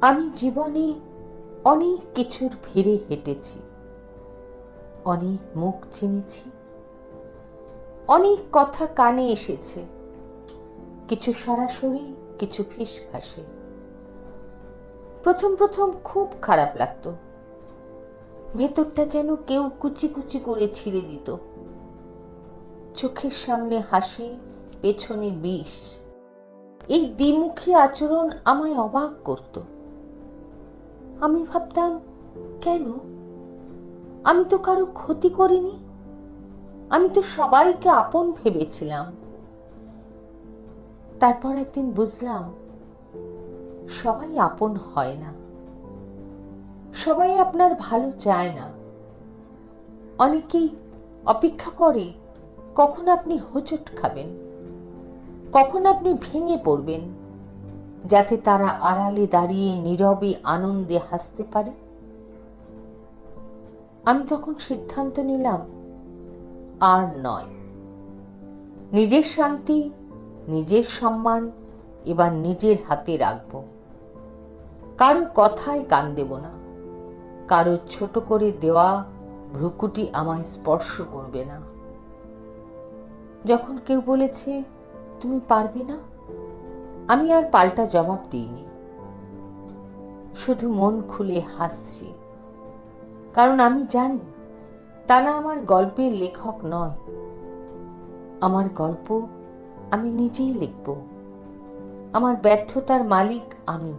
আমি জীবনে অনেক কিছুর ভিড়ে হেঁটেছি। অনেক মুখ চিনেছি। অনেক কথা কানে এসেছে। কিছু সরাসরি, কিছু ফিসফাসে প্রথম প্রথম খুব খারাপ লাগতো। ভেতরটা যেন কেউ কুচি কুচি করে ছিঁড়ে দিত। চোখের সামনে হাসি, পেছনে বিষ। এই দ্বিমুখী আচরণ আমায় অবাক করত। আমি ভাবতাম, কেন? আমি তো কারও ক্ষতি করিনি। আমি তো সবাইকে আপন ভেবেছিলাম। তারপর একদিন বুঝলাম, সবাই আপন হয় না। সবাই আপনার ভালো চায় না। অনেকেই অপেক্ষা করে, কখন আপনি হোঁচট খাবেন? কখন আপনি ভেঙে পড়বেন? যাতে তারা আড়ালে দাঁড়িয়ে নীরবে আনন্দে হাসতে পারে। আমি তখন সিদ্ধান্ত নিলাম, আর নয়। নিজের শান্তি, নিজের সম্মান এবার নিজের হাতে রাখব। কারও কথায় কান দেব না। কারও ছোট করে দেওয়া ভ্রুকুটি আমায় স্পর্শ করবে না। যখন কেউ বলেছে, তুমি পারবে না? আমি আর পাল্টা জবাব দিইনি। শুধু মন খুলে হাসছি। কারণ আমি জানি, তারা আমার গল্পের লেখক নয়। আমার গল্প আমি নিজেই লিখব। আমার ব্যর্থতার মালিক আমি।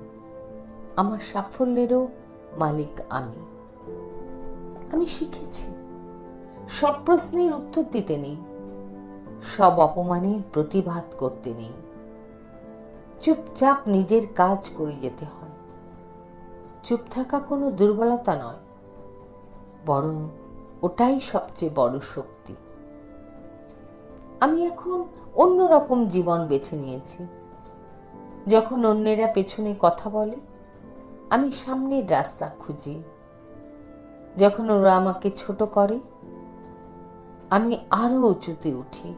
আমার সাফল্যেরও মালিক আমি। আমি শিখেছি। সব প্রশ্নের উত্তর দিতে নেই। সব অপমানের প্রতিবাদ করতে নেই। চুপচাপ নিজের কাজ করে যেতে হয়। চুপ থাকা কোনো দুর্বলতা নয়, বরং ওটাই সবচেয়ে বড় শক্তি। আমি এখন অন্যরকম জীবন বেছে নিয়েছি। যখন অন্যেরা পেছনে কথা বলে, আমি সামনের রাস্তা খুঁজি। যখন ওরা আমাকে ছোট করে, আমি আরও উঁচুতে উঠি।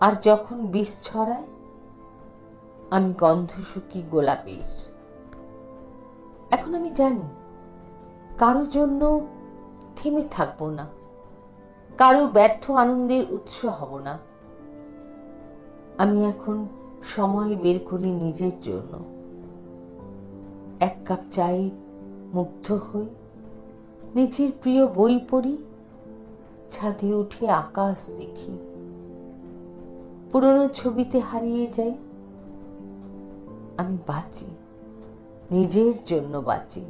আর যখন বিষ ছড়ায় আমি গন্ধ শুকি গোলাপের। এখন আমি জানি কারও জন্য থেমে থাকব না। কারও ব্যর্থ আনন্দের উৎস হব না। আমি এখন সময় বের করি নিজের জন্য। এক কাপ চাই মুগ্ধ হই, নিজের প্রিয় বই পড়ি, ছাদে উঠে আকাশ দেখি। পুরনো ছবিতে হারিয়ে যাই আমি বাঁচি, নিজের জন্য বাঁচি।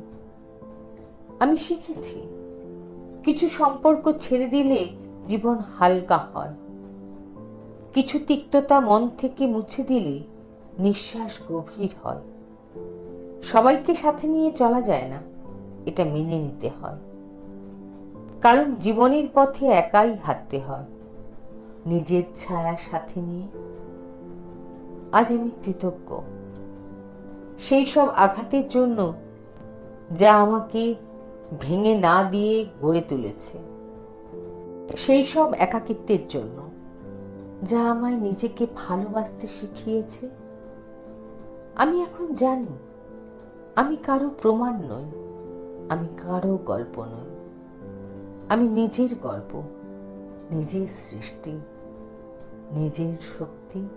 আমি শিখেছি, কিছু সম্পর্ক ছেড়ে দিলে জীবন হালকা হয়। কিছু তিক্ততা মন থেকে মুছে দিলে নিঃশ্বাস গভীর হয়। সবাইকে সাথে নিয়ে চলা যায় না, এটা মেনে নিতে হয়। কারণ জীবনের পথে একাই হাঁটতে হয়। নিজের ছায়া সাথে নিয়ে, আজ আমি কৃতজ্ঞ। সেই সব আঘাতের জন্য যা আমাকে ভেঙে না দিয়ে গড়ে তুলেছে। সেই সব একাকিত্বের জন্য যা আমায় নিজেকে ভালোবাসতে শিখিয়েছে। আমি এখন জানি, আমি কারও প্রমাণ নই, আমি কারও গল্প নই। আমি নিজের গল্প, নিজের সৃষ্টি, নিজের শক্তি।